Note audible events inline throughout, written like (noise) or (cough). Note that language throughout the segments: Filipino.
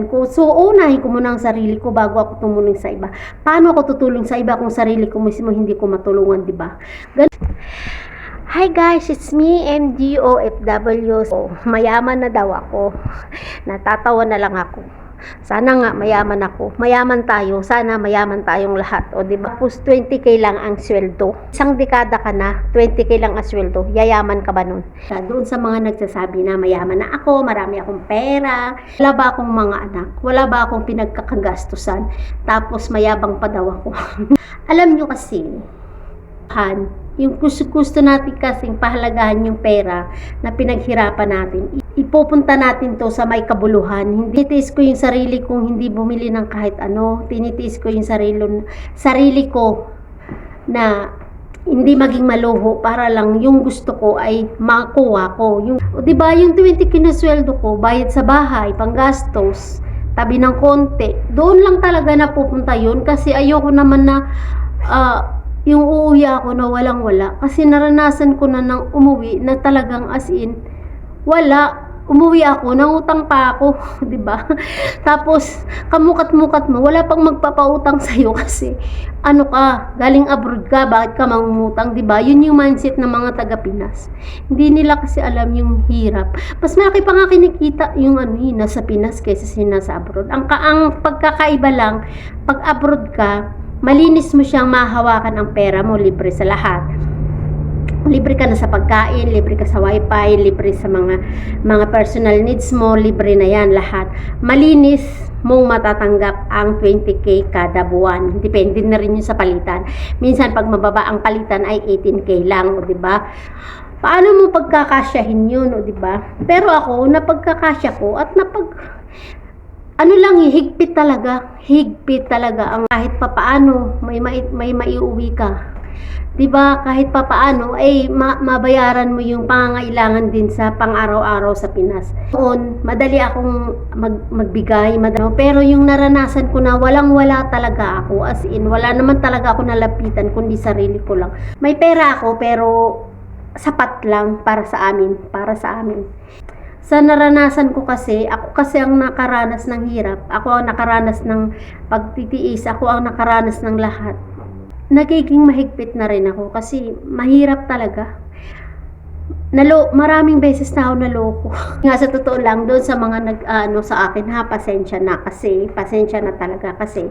ko. So, unahin ko muna ang sarili ko bago ako tumulong sa iba. Paano ako tutulong sa iba kung sarili ko mismo hindi ko matulungan, di ba? Hi guys, it's me, MGOFW. So, mayaman na daw ako. Natatawa na lang ako. Sana nga mayaman ako. Mayaman tayo. Sana mayaman tayong lahat. O di ba? Tapos 20k lang ang sweldo. Isang dekada ka na, 20k lang ang sweldo. Yayaman ka ba nun? Doon sa mga nagsasabi na mayaman na ako, marami akong pera, wala ba akong mga anak, wala ba akong pinagkakagastusan, tapos mayabang pa daw ako. (laughs) Alam nyo kasi, Han, yung gusto, gusto natin kasing pahalagahan yung pera na pinaghirapan natin. Ipupunta natin to sa may kabuluhan. Hindi ko yung sarili kong hindi bumili ng kahit ano. Tinitiis ko yung sarili, sarili ko na hindi maging maluho para lang yung gusto ko ay makuha ko. Yung, o di ba yung 20 kinasweldo ko, bayad sa bahay, panggastos, tabi ng konti. Doon lang talaga napupunta yun kasi ayoko naman na ah, yung uuwi ako na walang wala. Kasi naranasan ko na nang umuwi na talagang as in, wala. Umuwi ako, nangutang pa ako, (laughs) 'di ba? Tapos kamukat-mukat mo, wala pang magpapautang sa iyo (laughs) kasi ano ka, galing abroad ka, bakit ka mangungutang, 'di ba? Yun yung mindset ng mga taga Pinas. Hindi nila kasi alam yung hirap. Mas malaki pa nga kinikita yung ano, yun, nasa Pinas kaysa sa nasa abroad. Ang ka ang pagkakaiba lang, pag abroad ka, malinis mo siyang mahawakan ang pera mo, libre sa lahat libre ka na sa pagkain, libre ka sa wifi, libre sa mga mga personal needs mo, libre na yan lahat. Malinis mong matatanggap ang 20k kada buwan. Depende na rin yun sa palitan. Minsan pag mababa ang palitan ay 18k lang, di ba? Paano mo pagkakasyahin yun, di ba? Pero ako, napagkakasya ko at napag ano lang, eh, higpit talaga. Higpit talaga ang kahit papaano may may, may maiuwi ka. 'Di ba? Kahit papaano ay ma- mabayaran mo yung pangangailangan din sa pang-araw-araw sa Pinas. Noon, madali akong mag- magbigay, madali. pero yung naranasan ko na walang-wala talaga ako as in wala naman talaga ako nalapitan kundi sarili ko lang. May pera ako pero sapat lang para sa amin, para sa amin sa naranasan ko kasi, ako kasi ang nakaranas ng hirap, ako ang nakaranas ng pagtitiis, ako ang nakaranas ng lahat. Nagiging mahigpit na rin ako kasi mahirap talaga. Nalo, maraming beses na ako naloko. (laughs) Nga sa totoo lang, doon sa mga nag, ano, sa akin ha, pasensya na kasi, pasensya na talaga kasi,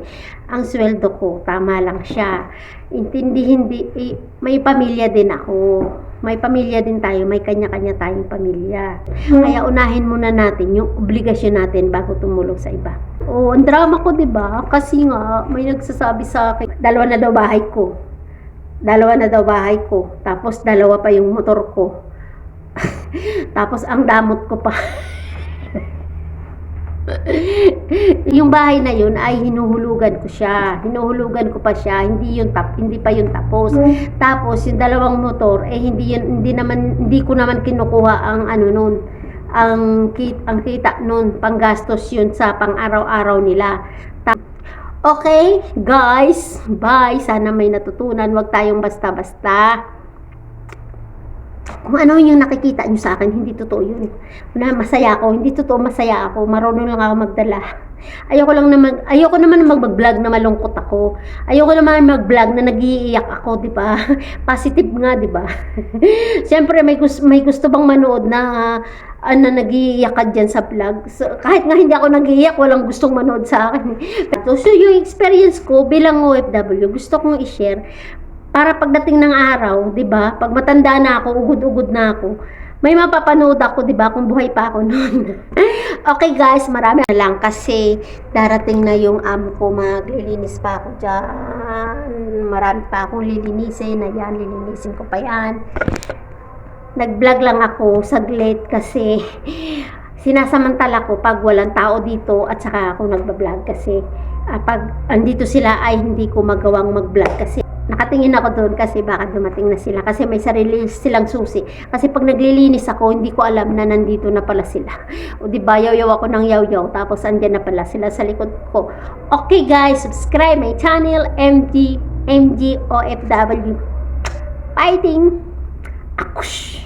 ang sweldo ko, tama lang siya. Intindi, hindi, eh, may pamilya din ako. May pamilya din tayo, may kanya-kanya tayong pamilya. Kaya unahin muna natin yung obligasyon natin bago tumulong sa iba. Oh, ang drama ko, 'di ba? Kasi nga may nagsasabi sa akin, dalawa na daw bahay ko. Dalawa na daw bahay ko. Tapos dalawa pa yung motor ko. Tapos ang damot ko pa. (laughs) yung bahay na yun ay hinuhulugan ko siya. Hinuhulugan ko pa siya. Hindi yun tap, hindi pa yun tapos. Tapos yung dalawang motor eh hindi yun hindi naman hindi ko naman kinukuha ang ano noon ang kit ang kita noon panggastos yun sa pang-araw-araw nila. Ta- Okay, guys, bye. Sana may natutunan. Huwag tayong basta-basta kung ano yung nakikita nyo sa akin, hindi totoo yun. Na masaya ako, hindi totoo masaya ako, marunong lang ako magdala. Ayoko lang naman, ayoko naman mag-vlog na malungkot ako. Ayoko naman mag-vlog na nagiiyak ako, di ba? (laughs) Positive nga, di ba? (laughs) Siyempre may gusto, may gusto bang manood na uh, na nagiiyak ka dyan sa vlog. So, kahit nga hindi ako nagiiyak, walang gustong manood sa akin. (laughs) so, yung experience ko bilang OFW, gusto kong i-share para pagdating ng araw, 'di ba? Pag matanda na ako, ugod-ugod na ako, may mapapanood ako, 'di ba? Kung buhay pa ako noon. (laughs) okay, guys, marami na lang kasi darating na yung amo ko, maglilinis pa ako diyan. Marami pa akong lilinisin, ayan, lilinisin ko pa 'yan. Nag-vlog lang ako saglit kasi (laughs) sinasamantala ko pag walang tao dito at saka ako nagba-vlog kasi uh, pag andito sila ay hindi ko magawang mag-vlog kasi nakatingin ako doon kasi baka dumating na sila. Kasi may sarili silang susi. Kasi pag naglilinis ako hindi ko alam na nandito na pala sila. O di ba? Yaw ako ng yaw yaw tapos andyan na pala sila sa likod ko. Okay guys. Subscribe my channel MG MG OFW fighting! Akush